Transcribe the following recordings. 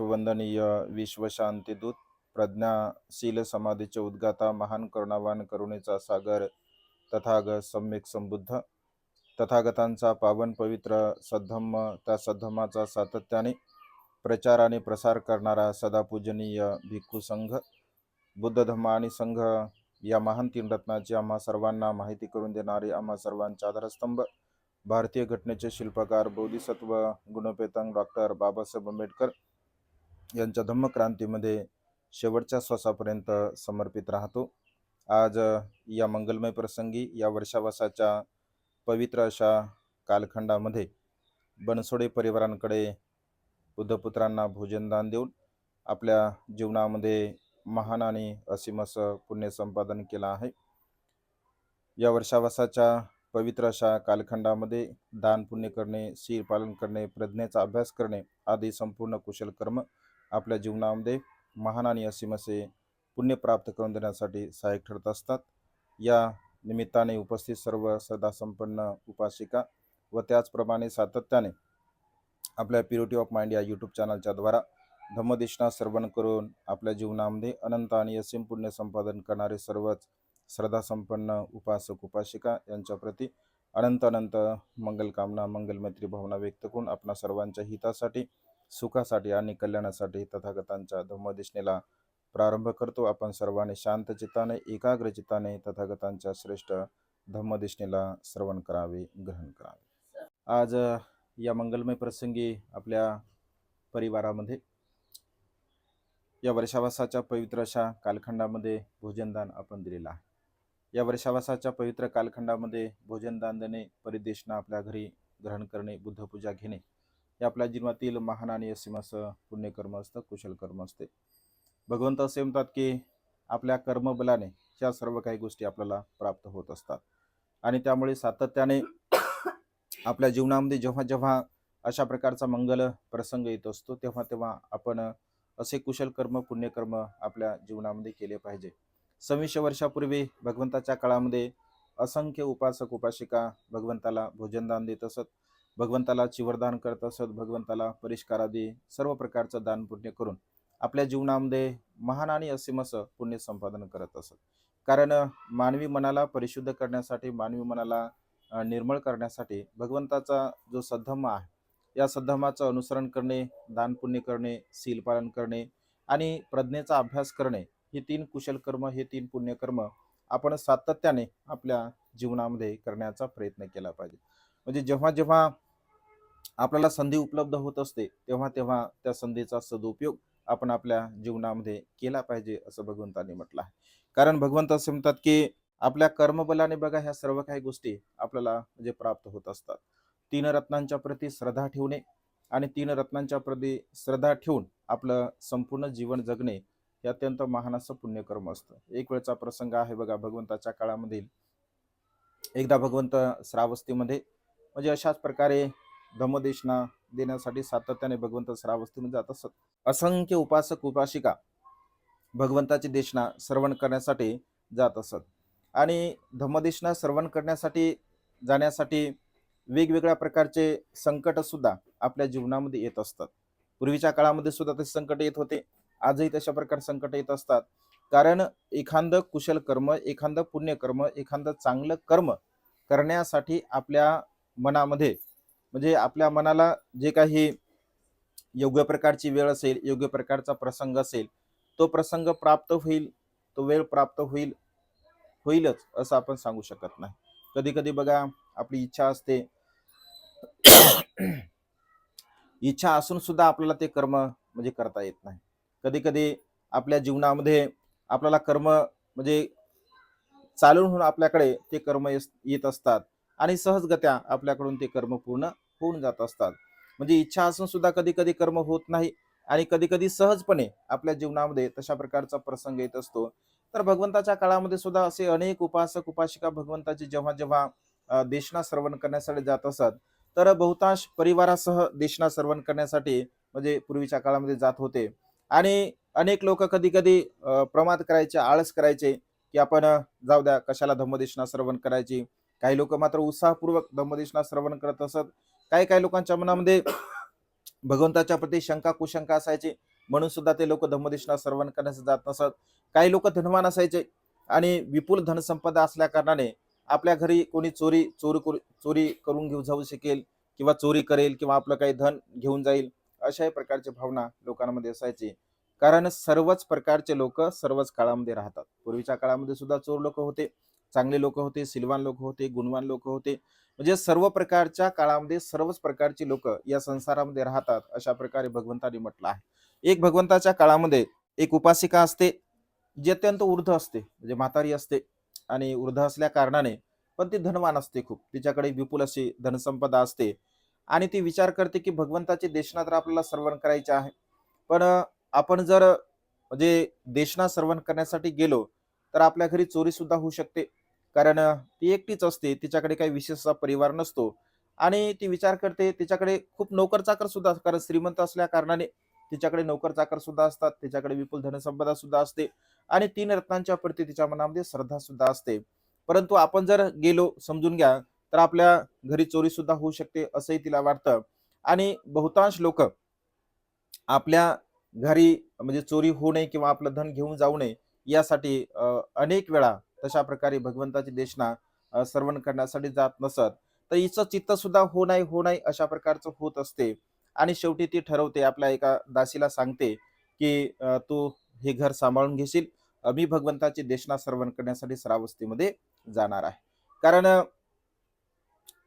विश्ववंदनीय विश्वशांतीदूत प्रज्ञाशील समाधीचे उद्गाता महान करुणावान करुणेचा सागर तथागत सम्यक संबुद्ध तथागतांचा पावन पवित्र सद्धम्म त्या सद्धम्माचा सातत्याने प्रचार आणि प्रसार करणारा सदापूजनीय भिक्खू संघ बुद्ध धम्म आणि संघ या महान तीन रत्नाची आम्हा सर्वांना माहिती करून देणारे आम्हा सर्वांचा आधारस्तंभ भारतीय घटनेचे शिल्पकार बोधिसत्व गुणपेतंग डॉक्टर बाबासाहेब आंबेडकर यांच्या धम्मक्रांतीमध्ये शेवटच्या श्वासापर्यंत समर्पित राहतो. आज या मंगलमय प्रसंगी या वर्षावासाच्या पवित्र अशा कालखंडामध्ये बनसोडे परिवारांकडे बुद्धपुत्रांना भोजनदान देऊन आपल्या जीवनामध्ये महान आणि असीम असं पुण्य संपादन केलं आहे. या वर्षावासाच्या पवित्र अशा कालखंडामध्ये दान पुण्य करणे शीर पालन करणे प्रज्ञेचा अभ्यास करणे आदी संपूर्ण कुशल कर्म आपल्या जीवनामध्ये महान आणि असीम असे पुण्य प्राप्त करून देण्यासाठी सहाय्यक ठरत असतात. या निमित्ताने उपस्थित सर्व सदासंपन्न उपासिका व त्याचप्रमाणे सातत्याने आपल्या प्युरिटी ऑफ माइंड या यूट्यूब चॅनलच्या द्वारा धम्मदेशना श्रवण करून आपल्या जीवनामध्ये अनंत आणि असीम पुण्य संपादन करणारे सर्वच श्रद्धासंपन्न उपासक उपासिका यांच्या प्रती अनंत अनंत मंगलकामना मंगलमैत्री भावना व्यक्त करून आपणा सर्वांच्या हितासाठी सुखासाठी आणि कल्याणासाठी तथागतांच्या धम्मदेशनेला प्रारंभ करतो. आपण सर्वांनी शांत चित्ताने एकाग्र चित्ताने तथागतांच्या श्रेष्ठ धम्मदिशनेला श्रवण करावे ग्रहण करावे. आज या मंगलमय प्रसंगी आपल्या परिवारामध्ये या वर्षावासाच्या पवित्र अशा कालखंडामध्ये भोजनदान आपण दिलेलं आहे. या वर्षावासाच्या पवित्र कालखंडामध्ये भोजनदान देणे परिदेशना आपल्या घरी ग्रहण करणे बुद्धपूजा घेणे हे आपल्या जीवनातील महान आणि असीम असं पुण्यकर्म असतं कुशल कर्म असते. भगवंत असे म्हणतात की आपल्या कर्मबलाने ह्या सर्व काही गोष्टी आपल्याला प्राप्त होत असतात. आणि त्यामुळे सातत्याने आपल्या जीवनामध्ये जेव्हा जेव्हा अशा प्रकारचा मंगल प्रसंग येत असतो तेव्हा तेव्हा आपण असे कुशल कर्म पुण्यकर्म आपल्या जीवनामध्ये केले पाहिजे. सव्वीसशे वर्षापूर्वी भगवंताच्या काळामध्ये असंख्य उपासक उपासिका भगवंताला भोजनदान देत असत. भगवंताला चिवरदान करत असत भगवंताला परिष्कारादी सर्व प्रकारचं दान पुण्य करून आपल्या जीवनामध्ये महान आणि असीम असं पुण्य संपादन करत असत. कारण मानवी मनाला परिशुद्ध करण्यासाठी मानवी मनाला निर्मळ करण्यासाठी भगवंताचा जो सद्धम्म आहे या सद्धमाचं अनुसरण करणे दान पुण्य करणे सील पालन करणे आणि प्रज्ञेचा अभ्यास करणे हे तीन कुशल कर्म हे तीन पुण्यकर्म आपण सातत्याने आपल्या जीवनामध्ये करण्याचा प्रयत्न केला पाहिजे. म्हणजे जेव्हा जेव्हा आपल्याला संधी उपलब्ध होत असते तेव्हा तेव्हा त्या संधीचा सदुपयोग आपण आपल्या जीवनामध्ये केला पाहिजे असं भगवंतांनी म्हटलं आहे. कारण भगवंत असे म्हणतात की आपल्या कर्मबलाने बघा ह्या सर्व काही गोष्टी आपल्याला म्हणजे प्राप्त होत असतात. तीन रत्नांच्या प्रती श्रद्धा ठेवणे आणि तीन रत्नांच्या प्रती श्रद्धा ठेवून आपलं संपूर्ण जीवन जगणे हे अत्यंत महान असं पुण्यकर्म असतं. एक वेळचा प्रसंग आहे बघा भगवंताच्या काळामधील. एकदा भगवंत श्रावस्तीमध्ये म्हणजे अशाच प्रकारे धम्मदेशना देण्यासाठी सातत्याने भगवंत श्रावस्तीमध्ये जात असत. असंख्य उपासक उपासिका भगवंताची देशना श्रवण करण्यासाठी जात असत. आणि धम्मदेशना श्रवण करण्यासाठी जाण्यासाठी वेगवेगळ्या प्रकारचे संकट सुद्धा आपल्या जीवनामध्ये येत असतात. पूर्वीच्या काळामध्ये सुद्धा तसे संकट येत होते. आजही तशा प्रकार संकट येत असतात. कारण एखादं कुशल कर्म एखादं पुण्यकर्म एखादं चांगलं कर्म करण्यासाठी आपल्या मनामध्ये म्हणजे आपल्या मनाला जे काही योग्य प्रकारची वेळ असेल योग्य प्रकारचा प्रसंग असेल तो प्रसंग प्राप्त होईल तो वेळ प्राप्त होईल होईलच असं आपण सांगू शकत नाही. कधी कधी बघा आपली इच्छा असते. इच्छा असून सुद्धा आपल्याला ते कर्म म्हणजे करता येत नाही. कधी कधी आपल्या जीवनामध्ये आपल्याला कर्म म्हणजे चालून होऊन आपल्याकडे ते कर्म येत असतात. आणि सहजगत्या आपल्याकडून ते कर्म पूर्ण होऊन जात असतात. म्हणजे इच्छा असून सुद्धा कधी कधी कर्म होत नाही आणि कधी कधी सहजपणे आपल्या जीवनामध्ये तशा प्रकारचा प्रसंग येत असतो. तर भगवंताच्या काळामध्ये सुद्धा असे अनेक उपासक उपासिका भगवंताची जेव्हा जेव्हा देशना श्रवण करण्यासाठी जात असत तर बहुतांश परिवारासह देशना श्रवण करण्यासाठी म्हणजे पूर्वीच्या काळामध्ये जात होते. आणि अनेक लोक कधी कधी प्रमाद करायचे आळस करायचे की आपण जाऊ द्या कशाला धम्मदेशना श्रवण करायची. काही लोक मात्र उत्साहपूर्वक धम्मदेशना श्रवण करत असत. काही काही लोकांच्या मनामध्ये भगवंताच्या प्रती शंका कुशंका असायची. म्हणून सुद्धा ते लोक धम्मदेशना श्रवण करण्यास जात नसत. काही लोक धनवान असायचे आणि विपुल धनसंपदा असल्या कारणाने आपल्या घरी कोणी चोरी चोरी करू चोरी करून घेऊ जाऊ शकेल किंवा चोरी करेल किंवा आपलं काही धन घेऊन जाईल अशाही प्रकारची भावना लोकांमध्ये असायची. कारण सर्वच प्रकारचे लोक सर्वच काळामध्ये राहतात. पूर्वीच्या काळामध्ये सुद्धा चोर लोक होते. चांगले लोक होते सिलवान लोक होते गुणवान लोक होते. म्हणजे सर्व प्रकारच्या काळामध्ये सर्वच प्रकारची लोक या संसारामध्ये राहतात अशा प्रकारे भगवंतांनी म्हटलं आहे. एक भगवंताच्या काळामध्ये एक उपासिका असते जी अत्यंत वृद्ध असते म्हणजे म्हातारी असते आणि वृद्ध असल्या कारणाने पण ती धनवान असते खूप. तिच्याकडे विपुल अशी धनसंपदा असते आणि ती विचार करते की भगवंताची देशना तर आपल्याला सर्वण करायचे आहे. पण आपण जर म्हणजे देशना सर्वण करण्यासाठी गेलो तर आपल्या घरी चोरी सुद्धा होऊ शकते. कारण ती एकटीच असते तिच्याकडे काही विशेष परिवार नसतो. आणि ती विचार करते तिच्याकडे खूप नोकर चाकर सुद्धा असतात. कारण श्रीमंत असल्या कारणाने तिच्याकडे नोकर चाकर सुद्धा असतात तिच्याकडे विपुल धनसंपदा सुद्धा असते आणि तीन रत्नांच्या प्रती तिच्या मनामध्ये श्रद्धा सुद्धा असते. परंतु आपण जर गेलो समजून घ्या तर आपल्या घरी चोरी सुद्धा होऊ शकते असंही तिला वाटतं. आणि बहुतांश लोक आपल्या घरी म्हणजे चोरी होऊ नये किंवा आपलं धन घेऊन जाऊ नये यासाठी अनेक वेळा तशा प्रकारे भगवंताची देशना श्रवण करण्यासाठी जात नसत. तर हिचं चित्त सुद्धा हो नाही हो नाही अशा प्रकारचं होत असते. आणि शेवटी ती ठरवते आपल्या एका दासीला सांगते की तू हे घर सांभाळून घेशील मी भगवंताची देशना श्रवण करण्यासाठी श्रावस्तीमध्ये जाणार आहे. कारण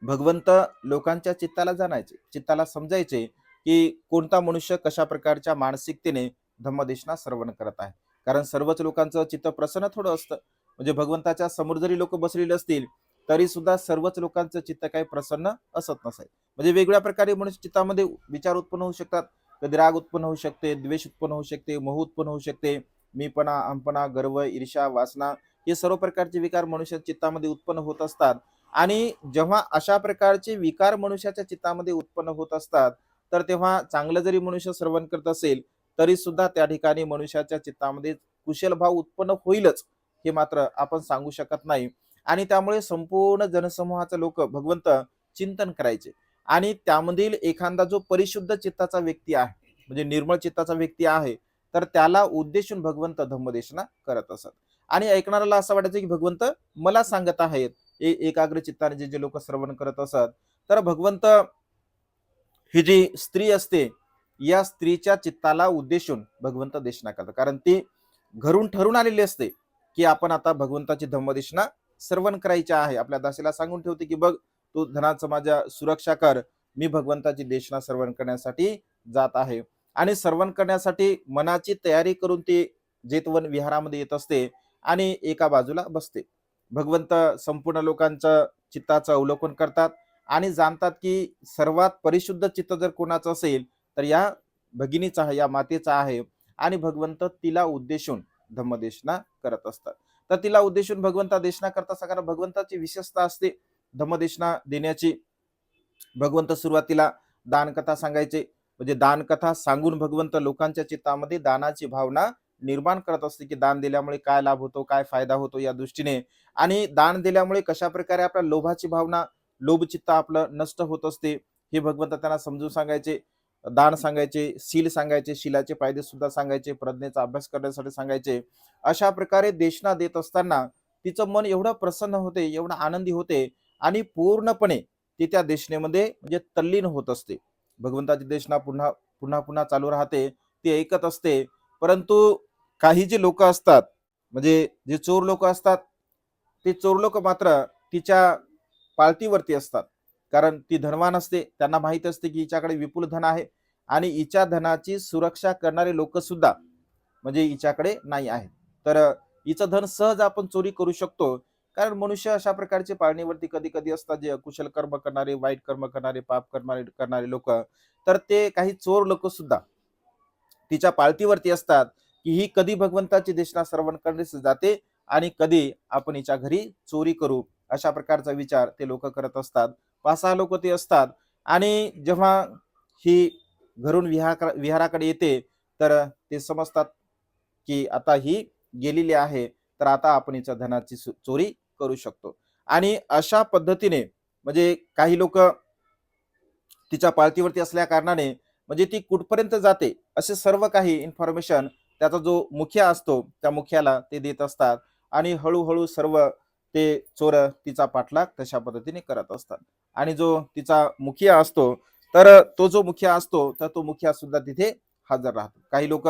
भगवंत लोकांच्या चित्ताला जाणायचे चित्ताला समजायचे की कोणता मनुष्य कशा प्रकारच्या मानसिकतेने धम्मदेशना श्रवण करत आहे. कारण सर्वच लोकांचं चित्त प्रसन्न थोडं असतं. म्हणजे भगवंताच्या समोर जरी लोक बसलेले असतील तरी सुद्धा सर्वच लोकांचं चित्त काही प्रसन्न असत नसेल म्हणजे वेगवेगळ्या प्रकारे मनुष्य चित्तामध्ये विचार उत्पन्न होऊ शकतात. कधी राग उत्पन्न होऊ शकते द्वेष उत्पन्न होऊ शकते मोह उत्पन्न होऊ शकते मीपणा आमपणा गर्व ईर्षा वासना हे सर्व प्रकारचे विकार मनुष्य चित्तामध्ये उत्पन्न होत असतात. आणि जेव्हा अशा प्रकारचे विकार मनुष्याच्या चित्तामध्ये उत्पन्न होत असतात तर तेव्हा चांगलं जरी मनुष्य श्रवण करत असेल तरी सुद्धा त्या ठिकाणी मनुष्याच्या चित्तामध्ये कुशल भाव उत्पन्न होईलच. हे मात्र आपण सांगू शकत नाही. आणि त्यामुळे संपूर्ण जनसमूहाचे लोक भगवंत चिंतन करायचे. आणि त्यामधील एखादा जो परिशुद्ध चित्ताचा व्यक्ती आहे म्हणजे निर्मळ चित्ताचा व्यक्ती आहे तर त्याला उद्देशून भगवंत धम्मदेशना करत असत. आणि ऐकणाऱ्याला असं वाटायचं की भगवंत मला सांगत आहेत ए- एकाग्र चित्ताने जे जे लोक श्रवण करत असत तर भगवंत ही जी स्त्री असते या स्त्रीच्या चित्ताला उद्देशून भगवंत देशना करतात. कारण ती घरून ठरून आलेली असते. की आपण आता भगवंताची धम्मदेशना सर्वन करायची आहे. आपल्या दासीला सांगून ठेवते की बघ तू धनाचं माझ्या सुरक्षा कर. मी भगवंताची देशना श्रवण करण्यासाठी जात आहे. आणि सर्वन करण्यासाठी मनाची तयारी करून ती जेतवन विहारामध्ये येत असते आणि एका बाजूला बसते. भगवंत संपूर्ण लोकांचं चित्ताचं अवलोकन करतात आणि जाणतात की सर्वात परिशुद्ध चित्त जर कोणाचं असेल तर या भगिनीचा आहे या मातेचा आहे. आणि भगवंत तिला उद्देशून धम्मदेशना करत असतात. तर तिला उद्देशून भगवंता देशना करत असतात कारण भगवंताची विशेषता असते. धम्मदेशना देण्याची भगवंत सुरुवातीला दानकथा सांगायचे. म्हणजे दानकथा सांगून भगवंत लोकांच्या चित्तामध्ये दानाची भावना निर्माण करत असते की दान दिल्यामुळे काय लाभ होतो काय फायदा होतो या दृष्टीने. आणि दान दिल्यामुळे कशा प्रकारे आपल्या लोभाची भावना लोभचित्त आपलं नष्ट होत असते हे भगवंत त्यांना समजून सांगायचे. दान सांगायचे सील सांगायचे शिलाचे फायदे सुद्धा सांगायचे प्रज्ञेचा अभ्यास करण्यासाठी सांगायचे. अशा प्रकारे देशना देत असताना तिचं मन एवढं प्रसन्न होते एवढं आनंदी होते आणि पूर्णपणे ती त्या देशनेमध्ये म्हणजे तल्लीन होत असते. भगवंताची देशना पुन्हा पुन्हा पुन्हा चालू राहते ती ऐकत असते. परंतु काही जे लोक असतात म्हणजे जे चोर लोक असतात ते चोर लोक मात्र तिच्या पाळतीवरती असतात. कारण ती धनवान असते. त्यांना माहीत असते की हिच्याकडे विपुल धन आहे आणि हिच्या धनाची सुरक्षा करणारे लोक सुद्धा म्हणजे हिच्याकडे नाही आहेत. तर हिचं धन सहज आपण चोरी करू शकतो. कारण मनुष्य अशा प्रकारचे पाळणीवरती कधी कधी असतात जे अकुशल कर्म करणारे वाईट कर्म करणारे पाप करणारे करणारे लोक. तर ते काही चोर लोक सुद्धा तिच्या पाळतीवरती असतात की ही कधी भगवंताची देशना श्रवण करण्यास जाते आणि कधी आपण हिच्या घरी चोरी करू अशा प्रकारचा विचार ते लोक करत असतात. पाच सहा लोक ते असतात. आणि जेव्हा ही घरून विहार विहाराकडे येते तर ते समजतात की आता ही गेलेली आहे तर आता आपण हिच्या धनाची चोरी करू शकतो. आणि अशा पद्धतीने म्हणजे काही लोक तिच्या पाळतीवरती असल्या कारणाने म्हणजे ती कुठपर्यंत जाते असे सर्व काही इन्फॉर्मेशन त्याचा जो मुखिया असतो त्या मुखियाला ते देत असतात. आणि हळूहळू सर्व ते चोर तिचा पाठलाग तशा पद्धतीने करत असतात. आणि जो तिचा मुखिया असतो तर तो जो मुखिया असतो तर तो मुखिया सुद्धा तिथे हजर राहतो. काही लोक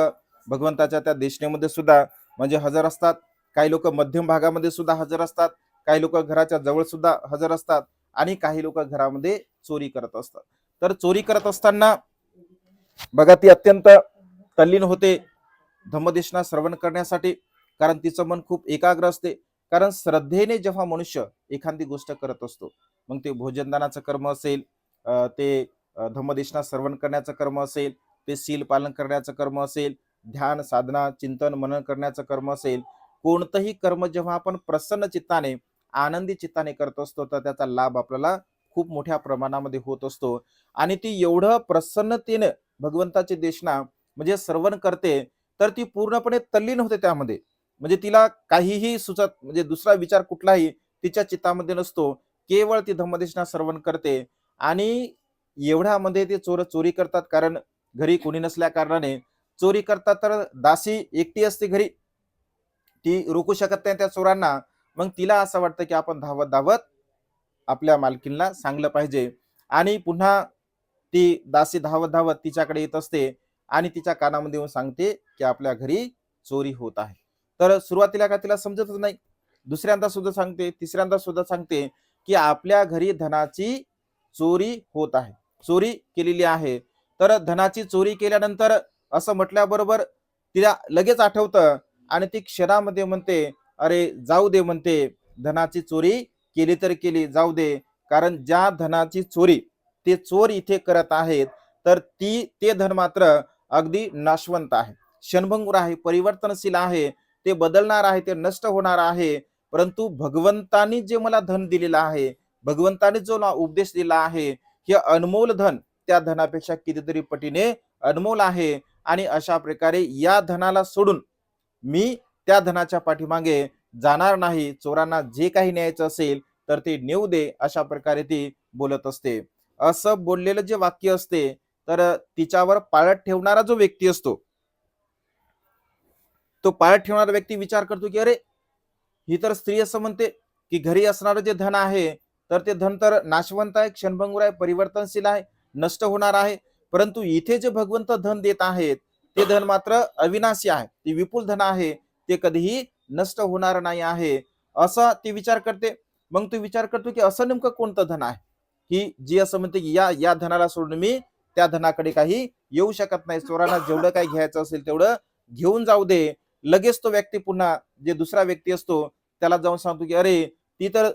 भगवंताच्या त्या देशनेमध्ये सुद्धा म्हणजे हजर असतात. काही लोक मध्यम भागामध्ये सुद्धा हजर असतात. काही लोक घराच्या जवळ सुद्धा हजर असतात. आणि काही लोक घरामध्ये चोरी करत असतात. तर चोरी करत असताना बघा ती अत्यंत तल्लीन होते धम्मदेशना श्रवण करण्यासाठी. कारण तिचं मन खूप एकाग्र असते. कारण श्रद्धेने जेव्हा मनुष्य एखादी गोष्ट करत असतो मग ते भोजनदानाचं कर्म असेल ते धम्मदेशना श्रवण करण्याचं कर्म असेल ते सील पालन करण्याचं कर्म असेल ध्यान साधना चिंतन मनन करण्याचं कर्म असेल कोणतंही कर्म जेव्हा आपण प्रसन्न चित्ताने आनंदी चित्ताने करत असतो तर त्याचा लाभ आपल्याला खूप मोठ्या प्रमाणामध्ये होत असतो. आणि ती एवढं प्रसन्नतेने भगवंताची देशना म्हणजे श्रवण करते तर ती पूर्णपणे तल्लीन होते त्यामध्ये. म्हणजे तिला काहीही सुचत म्हणजे दुसरा विचार कुठलाही तिच्या चित्तामध्ये नसतो. केवळ ती धम्मदेशना श्रवण करते आणि एवढ्यामध्ये ते चोर चोरी करतात कारण घरी कोणी नसल्या कारणाने चोरी करतात तर दासी एकटी असते घरी. ती रोखू शकत नाही त्या चोरांना. मग तिला असं वाटतं की आपण धावत धावत आपल्या मालकीनला सांगलं पाहिजे. आणि पुन्हा ती दासी धावत धावत तिच्याकडे येत असते आणि तिच्या कानामध्ये येऊन सांगते की आपल्या घरी चोरी होत आहे. तर सुरुवातीला का तिला समजतच नाही. दुसऱ्यांदा सुद्धा सांगते तिसऱ्यांदा सुद्धा सांगते. की आपल्या घरी धनाची चोरी होत आहे. चोरी केलेली आहे. तर धनाची चोरी केल्यानंतर असं म्हटल्याबरोबर तिला लगेच आठवतं आणि ती क्षणामध्ये म्हणते अरे जाऊ दे म्हणते धनाची चोरी केली तर केली जाऊ दे. कारण ज्या धनाची चोरी ते चोर इथे करत आहेत तर ती ते धन मात्र अगदी नाशवंत आहे. क्षणभंगूर आहे परिवर्तनशील आहे ते बदलणार आहे ते नष्ट होणार आहे. परंतु भगवंतानी जे मला धन दिलेलं आहे भगवंताने जो मला उपदेश दिला आहे हे अनमोल धन त्या धनापेक्षा कितीतरी पटीने अनमोल आहे आणि अशा प्रकारे या धनाला सोडून मी त्या धनाच्या पाठीमागे जाणार नाही. चोरांना जे काही न्यायचं असेल तर ते नेऊ दे अशा प्रकारे ती बोलत असते. असं बोललेलं जे वाक्य असते तर तिच्यावर पाळत ठेवणारा जो व्यक्ती असतो तो पाळत ठेवणारा व्यक्ती विचार करतो की अरे ही तर स्त्री असं म्हणते की घरी असणारं जे धन आहे तर ते धन तर नाशवंत आहे क्षणभंगूर आहे परिवर्तनशील आहे नष्ट होणार आहे. परंतु इथे जे भगवंत धन देत आहेत ते धन मात्र अविनाशी आहे. ते विपुल धन आहे ते कधीही नष्ट होणार नाही आहे. असा ती विचार करते. मग तू विचार करतो की असं नेमकं कोणतं धन आहे? की जी असं म्हणते की या या धनाला सोडून मी त्या धनाकडे काही येऊ शकत नाही. स्वरांना जेवढं काही घ्यायचं असेल तेवढं घेऊन जाऊ दे. लगेच तो व्यक्ती पुन्हा जे दुसरा व्यक्ती असतो त्याला जाऊन सांगतो की अरे ती तर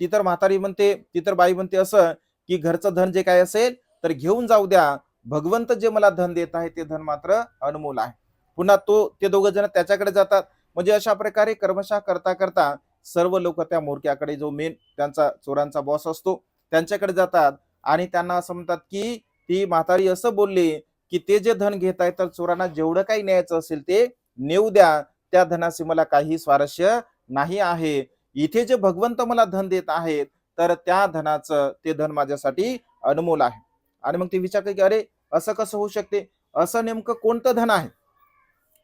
ती तर म्हातारी म्हणते ती तर बाई म्हणते असं की घरचं धन जे काय असेल तर घेऊन जाऊ द्या. भगवंत जे मला धन देत आहे ते धन मात्र अनमोल आहे. पुन्हा तो ते दोघ जण त्याच्याकडे जातात. म्हणजे अशा प्रकारे कर्मशा करता करता सर्व लोक त्या मोरक्याकडे जो मेन त्यांचा चोरांचा बॉस असतो त्यांच्याकडे जातात. आणि त्यांना असं म्हणतात की ती म्हातारी असं बोलली की ते जे धन घेत आहे तर चोरांना जेवढं काही न्यायचं असेल ते नेऊ द्या. त्या धनाशी मला काही स्वारस्य नाही आहे. इथे जे भगवंत मला धन देत आहेत तर त्या धनाचं ते धन माझ्यासाठी अनमोल आहे. आणि मग ते विचार की अरे असं कसं होऊ शकते? असं नेमकं कोणतं धन आहे?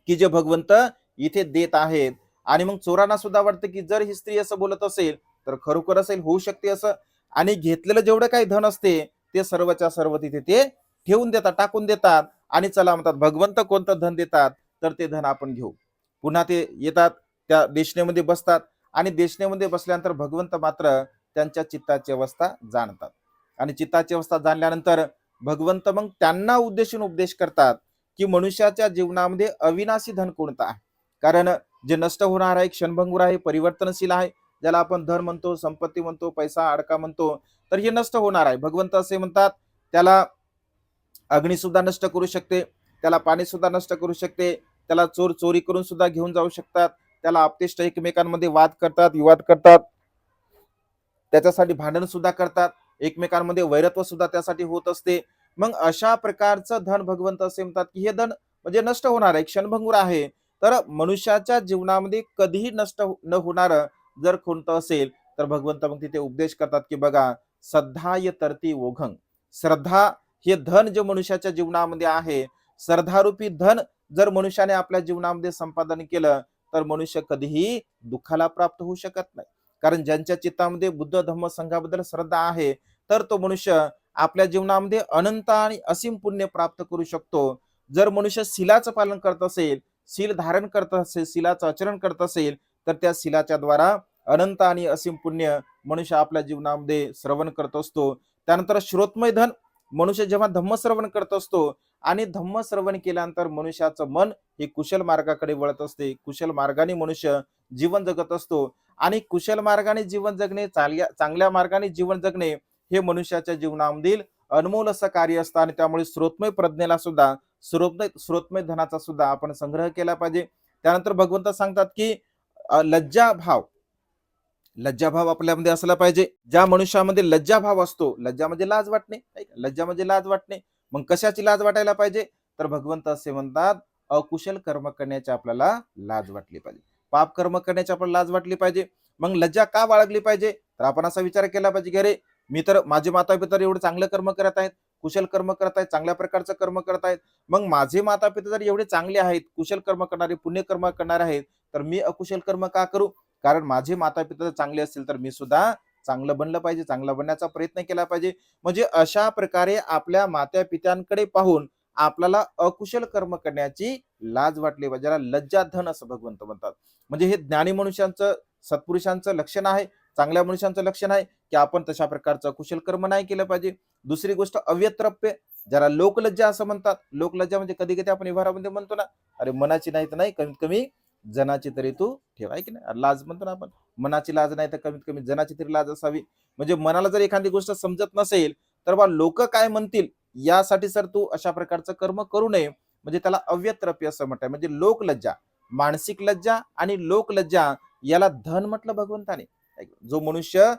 की जे भगवंत इथे देत आहेत. आणि मग चोरांना सुद्धा वाटतं की जर ही स्त्री असं बोलत असेल तर खरोखर असेल होऊ शकते असं. आणि घेतलेलं जेवढं काही धन असते ते सर्वच्या सर्व तिथे ते ठेवून देतात टाकून देतात. आणि चला म्हणतात भगवंत कोणतं धन देतात? तर ते धन आपण घेऊ. पुन्हा ते येतात. त्या देशनेमध्ये बसतात आणि देशनेमध्ये बसल्यानंतर भगवंत मात्र त्यांच्या चित्ताची अवस्था जाणतात. आणि चित्ताची अवस्था जाणल्यानंतर भगवंत मग त्यांना उद्देशून उपदेश करतात की मनुष्याच्या जीवनामध्ये अविनाशी धन कोणता आहे? कारण जे नष्ट होणार आहे क्षणभंगूर आहे परिवर्तनशील आहे ज्याला आपण धन म्हणतो संपत्ती म्हणतो पैसा अडका म्हणतो तर हे नष्ट होणार आहे. भगवंत असे म्हणतात त्याला अग्नी सुद्धा नष्ट करू शकते त्याला पाणी सुद्धा नष्ट करू शकते त्याला चोर चोरी करून सुद्धा घेऊन जाऊ शकतात त्याला आपतेष्ट एकमेकांमध्ये वाद करतात विवाद करतात. त्याच्यासाठी भांडण सुद्धा करतात. एकमेकांमध्ये वैरत्व सुद्धा त्यासाठी होत असते. मग अशा प्रकारचं धन भगवंत असे म्हणतात की हे धन म्हणजे नष्ट होणार आहे क्षणभंगूर आहे. तर मनुष्याच्या जीवनामध्ये कधीही नष्ट हो-, न होणार जर कोणतं असेल तर भगवंत मग तिथे उपदेश करतात की बघा श्रद्धाय तरती ओघंग. श्रद्धा हे धन जे मनुष्याच्या जीवनामध्ये आहे श्रद्धारूपी धन जर मनुष्याने आपल्या जीवनामध्ये संपादन केलं तर मनुष्य कधीही दुःखाला प्राप्त होऊ शकत नाही. कारण ज्यांच्या चित्तामध्ये बुद्ध धम्म संघाबद्दल श्रद्धा आहे तर तो मनुष्य आपल्या जीवनामध्ये अनंत आणि असीम पुण्य प्राप्त करू शकतो. जर मनुष्य शिलाचं पालन करत असेल शील धारण करत असेल शिलाचं आचरण करत असेल तर त्या शिलाच्या द्वारा अनंत आणि असीम पुण्य मनुष्य आपल्या जीवनामध्ये श्रवण करत असतो. त्यानंतर श्रोतमय धन मनुष्य जेव्हा धम्म श्रवण करत असतो आणि धम्म श्रवण केल्यानंतर मनुष्याचं मन हे कुशल मार्गाकडे वळत असते. कुशल मार्गाने मनुष्य जीवन जगत असतो. आणि कुशल मार्गाने जीवन जगणे चांगल्या चांगल्या मार्गाने जीवन जगणे हे मनुष्याच्या जीवनामधील अनमोल असं कार्य असतं. आणि त्यामुळे स्रोतमय प्रज्ञेला सुद्धा स्रोतमय स्रोतमय धनाचा सुद्धा आपण संग्रह केला पाहिजे. त्यानंतर भगवंत सांगतात की लज्जाभाव. लज्जाभाव आपल्यामध्ये असला पाहिजे. ज्या मनुष्यामध्ये लज्जाभाव असतो लज्जा म्हणजे लाज वाटणे लज्जा म्हणजे लाज वाटणे. मग कशाची लाज वाटायला पाहिजे? तर भगवंत असे म्हणतात अकुशल कर्म करण्याची आपल्याला लाज वाटली पाहिजे. पाप कर्म करण्याची आपल्याला लाज वाटली पाहिजे. मग लज्जा का बाळगली पाहिजे? तर आपण असा विचार केला पाहिजे की अरे मी तर माझे माता पिता एवढे चांगलं कर्म करत आहेत. कुशल कर्म करत आहेत चांगल्या प्रकारचं कर्म करत आहेत. मग माझे माता पिता जर एवढे चांगले आहेत कुशल कर्म करणारे पुण्यकर्म करणारे आहेत तर मी अकुशल कर्म का करू? कारण माझे माता पिता जर चांगले असतील तर मी सुद्धा चांगलं बनलं पाहिजे चांगलं बनण्याचा प्रयत्न केला पाहिजे. म्हणजे अशा प्रकारे आपल्या मात्या पित्यांकडे पाहून आपल्याला अकुशल कर्म करण्याची लाज वाटली पाहिजे ज्याला लज्जा धन असं भगवंत म्हणतात. म्हणजे हे ज्ञानी मनुष्यांचं सत्पुरुषांचं लक्षण आहे चांगल्या मनुष्यांचं लक्षण आहे की आपण तशा प्रकारचं कुशल कर्म नाही केलं पाहिजे. दुसरी गोष्ट अव्यत्रप्य ज्याला लोकलज्जा असं म्हणतात. लोकलज्जा म्हणजे कधी कधी आपण व्यवहारामध्ये म्हणतो ना अरे मनाची नाही तर नाही कमीत कमी जनाची तरी तू ठेवाय की नाही? लाज म्हणतो ना आपण. मनाची लाज नाही तर कमीत कमी जनाची तरी लाज असावी. म्हणजे मनाला जर एखादी गोष्ट समजत नसेल तर बा लोक काय म्हणतील? यासाठी सर तू अशा प्रकारचं कर्म करू नये. म्हणजे त्याला अव्यत्रप्य असं म्हणतात. म्हणजे लोकलज्जा. मानसिक लज्जा आणि लोकलज्जा याला धन म्हटलं भगवंताने. जो मनुष्य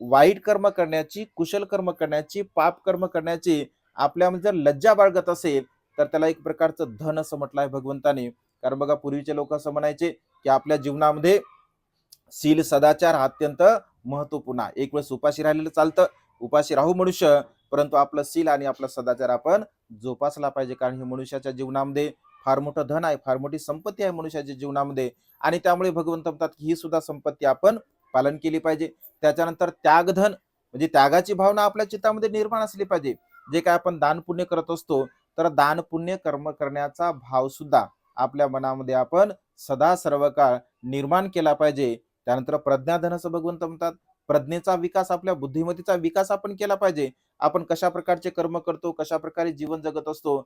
वाईट कर्म करण्याची कुशल कर्म करण्याची पाप कर्म करण्याची आपल्या जर लज्जा बाळगत असेल तर त्याला एक प्रकारचं धन असं म्हटलं आहे भगवंताने. कारण बघा पूर्वीचे लोक असं म्हणायचे की आपल्या जीवनामध्ये शील सदाचार हा अत्यंत महत्त्वपूर्ण आहे. एक वेळेस उपाशी राहिलेलं चालतं उपाशी राहू मनुष्य परंतु आपलं शील आणि आपला सदाचार आपण जोपासला पाहिजे. कारण हे मनुष्याच्या जीवनामध्ये फार मोठं धन आहे फार मोठी संपत्ती आहे मनुष्याच्या जीवनामध्ये. आणि त्यामुळे भगवंत म्हणतात की ही सुद्धा संपत्ती आपण पालन केली पाहिजे. त्याच्यानंतर त्यागधन म्हणजे त्यागाची भावना आपल्या चित्तामध्ये निर्माण असली पाहिजे. जे काय आपण दान पुण्य करत असतो तर दान पुण्य कर्म करण्याचा भाव सुद्धा आपल्या मनामध्ये आपण सदा सर्व काळ निर्माण केला पाहिजे. त्यानंतर प्रज्ञाधन भगवंत म्हणतात प्रज्ञेचा विकास आपल्या बुद्धिमत्तेचा विकास आपण केला पाहिजे. आपण कशा प्रकारचे कर्म करतो कशा प्रकारे जीवन जगत असतो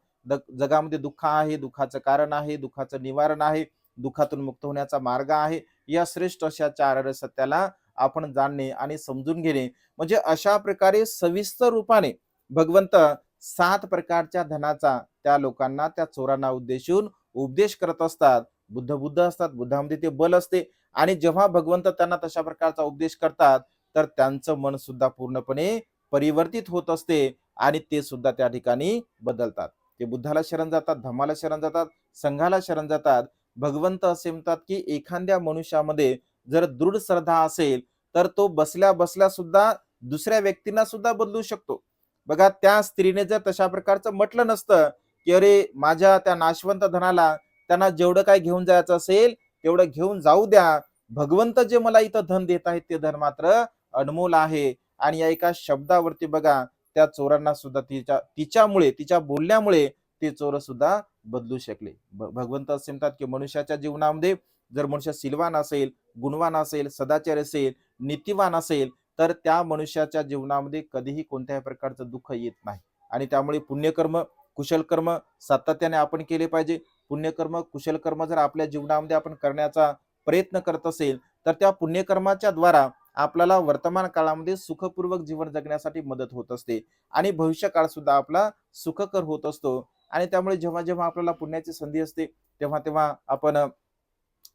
जगामध्ये दुःख आहे दुःखाचं कारण आहे दुःखाचं निवारण आहे दुःखातून मुक्त होण्याचा मार्ग आहे या श्रेष्ठ अशा चार सत्याला आपण जाणणे आणि समजून घेणे. म्हणजे अशा प्रकारे सविस्तर रूपाने भगवंत सात प्रकारच्या धनाचा त्या लोकांना त्या चोरांना उद्देशून उपदेश करत असतात. बुद्ध बुद्ध असतात बुद्धामध्ये ते बल असते. आणि जेव्हा भगवंत त्यांना तशा प्रकारचा उपदेश करतात तर त्यांचं मन सुद्धा पूर्णपणे परिवर्तित होत असते आणि ते सुद्धा त्या ठिकाणी बदलतात. ते बुद्धाला शरण जातात धम्माला शरण जातात संघाला शरण जातात. भगवंत असे म्हणतात की एखाद्या मनुष्यामध्ये जर दृढ श्रद्धा असेल तर तो बसल्या बसल्या सुद्धा दुसऱ्या व्यक्तींना सुद्धा बदलू शकतो. बघा त्या स्त्रीने जर तशा प्रकारचं म्हटलं नसतं की अरे माझ्या त्या नाशवंत धनाला त्यांना जेवढं काय घेऊन जायचं असेल तेवढं घेऊन जाऊ द्या. भगवंत जे मला इथं धन देत आहेत ते धन मात्र अनमोल आहे. आणि या एका शब्दावरती बघा त्या चोरांना सुद्धा तिच्या तिच्यामुळे तिच्या बोलण्यामुळे ते चोर सुद्धा बदलू शकले. भगवंत असे म्हणतात की मनुष्याच्या जीवनामध्ये जर मनुष्य सिलवान असेल गुणवान असेल सदाचार असेल नीतिवान असेल तर त्या मनुष्याच्या जीवनामध्ये कधीही कोणत्याही प्रकारचं दुःख येत नाही. आणि त्यामुळे पुण्यकर्म कुशल कर्म सातत्याने आपण केले पाहिजे. पुण्यकर्म कुशल कर्म जर आपल्या जीवनामध्ये आपण करण्याचा प्रयत्न करत असेल तर त्या पुण्यकर्माच्या द्वारा आपल्याला वर्तमान काळामध्ये सुखपूर्वक जीवन जगण्यासाठी मदत होत असते. आणि भविष्य काळ सुद्धा आपला सुखकर होत असतो. आणि त्यामुळे जेव्हा जेव्हा आपल्याला पुण्याची संधी असते तेव्हा तेव्हा आपण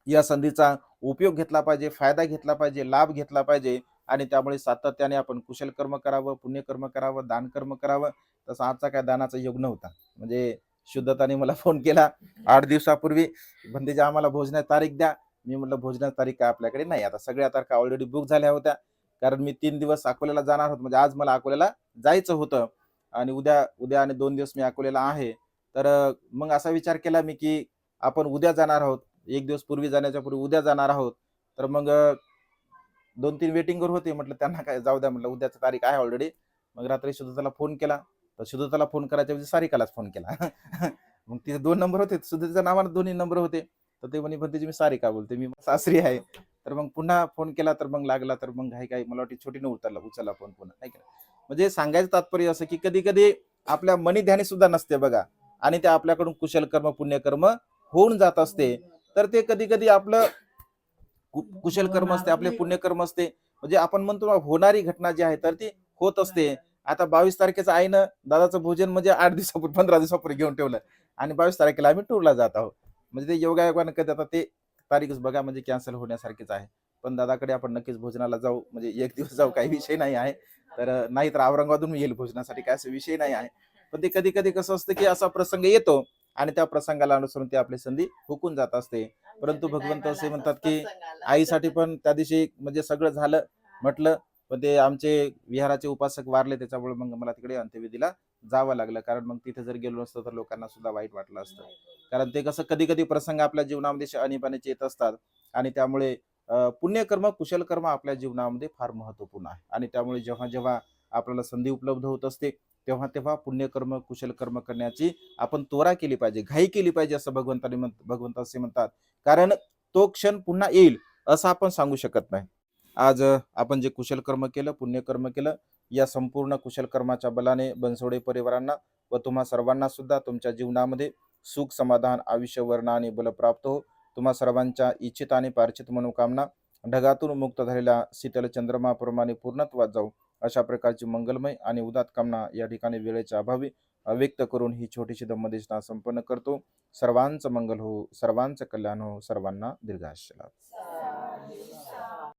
या संधीचा उपयोग घेतला पाहिजे फायदा घेतला पाहिजे लाभ घेतला पाहिजे. आणि त्यामुळे सातत्याने आपण कुशल कर्म करावं पुण्यकर्म करावं दान कर्म करावं. तसं आजचा काय दानाचा योग नव्हता. म्हणजे शुद्धताने मला फोन केला. आठ दिवसापूर्वी बंदीजी आम्हाला भोजनाची तारीख द्या. मी म्हटलं भोजनाची तारीख काय आपल्याकडे नाही. आता सगळ्या तारखा ऑलरेडी बुक झाल्या होत्या. कारण मी तीन दिवस अकोल्याला जाणार होतो. म्हणजे आज मला अकोल्याला जायचं होतं. आणि उद्या उद्या आणि दोन दिवस मी अकोल्याला आहे. तर मग असा विचार केला मी की आपण उद्या जाणार आहोत. एक दिवस पूर्वी जाण्याच्या पूर्वी उद्या जाणार आहोत. तर मग दोन तीन वेटिंगवर होते. म्हटलं त्यांना काय जाऊ द्या. म्हटलं उद्याची तारीख आहे ऑलरेडी मग रात्री सुदत्ताला फोन केला. तर सुदत्ताला फोन करायच्या म्हणजे सारिकालाच फोन केला. मग तिथे दोन नंबर होते. सुदत्ताच्या नावाने दोन्ही नंबर होते. तर ते म्हणे पण मी सारिका बोलते. मी सासरी आहे. तर मग पुन्हा फोन केला तर मग लागला तर मग काही काही मला वाटते छोटीनं उतरला उचलला फोन पुन्हा नाही का? म्हणजे सांगायचं तात्पर्य असं की कधी कधी आपल्या मनी ध्यानी सुद्धा नसते बघा. आणि ते आपल्याकडून कुशल कर्म पुण्यकर्म होऊन जात असते. तर ते कधी कधी आपलं कु- कुशल कर्म असते आपले पुण्यकर्म असते. म्हणजे आपण म्हणतो होणारी घटना जी आहे तर ती होत असते. आता बावीस तारखेचं आईनं दादाचं भोजन म्हणजे आठ दिवसापूर्वी पंधरा दिवसापूर्वी घेऊन ठेवलं. आणि बावीस तारखेला आम्ही टूरला जात आहोत. म्हणजे ते योगायोगानं कधी आता ते तारीखच बघा म्हणजे कॅन्सल होण्यासारखीच आहे. पण दादाकडे आपण नक्कीच भोजनाला जाऊ. म्हणजे एक दिवस जाऊ काही विषय नाही आहे. तर नाही तर औरंगाबादून येईल भोजनासाठी काय असं विषय नाही आहे. पण ते कधी कधी कसं असतं की असा प्रसंग येतो आणि त्या प्रसंगाला अनुसरून ते आपली संधी हुकून जात असते. परंतु भगवंत असे म्हणतात की आईसाठी पण त्या दिवशी म्हणजे सगळं झालं म्हटलं पण ते आमचे विहाराचे उपासक वारले त्याच्यामुळे मग मला तिकडे अंत्यविधीला जावं लागलं. कारण मग तिथे जर गेलो नसतं तर लोकांना सुद्धा वाईट वाटलं असतं. कारण ते कसं कधी कधी प्रसंग आपल्या जीवनामध्ये अनिपाण्याचे येत असतात आणि त्यामुळे पुण्यकर्म कुशल कर्म आपल्या जीवनामध्ये फार महत्त्वपूर्ण आहे. आणि त्यामुळे जेव्हा जेव्हा आपल्याला संधी उपलब्ध होत असते तेव्हा तेव्हा पुण्यकर्म कुशल कर्म करण्याची आपण तोरा केली पाहिजे घाई केली पाहिजे असं भगवंताने भगवंत असे म्हणतात. कारण तो क्षण पुन्हा येईल असं आपण सांगू शकत नाही. आज आपण जे कुशल कर्म केलं पुण्यकर्म केलं या संपूर्ण कुशल कर्माच्या बलाने बनसोडे परिवारांना व तुम्हा सर्वांना सुद्धा तुमच्या जीवनामध्ये सुख समाधान आयुष्य वर्ण आणि बल प्राप्त हो. तुम्हा सर्वांच्या इच्छित आणि पार्चित मनोकामना ढगातून मुक्त झालेल्या शीतल चंद्रमाप्रमाणे पूर्णत्वात जाऊ अशा प्रकारची मंगलमय आणि उदात कामना या ठिकाणी वेळेच्या अभावी व्यक्त करून ही छोटीशी धम्मदेशना संपन्न करतो. सर्वांचं मंगल हो सर्वांचं कल्याण हो सर्वांना दीर्घायुष्य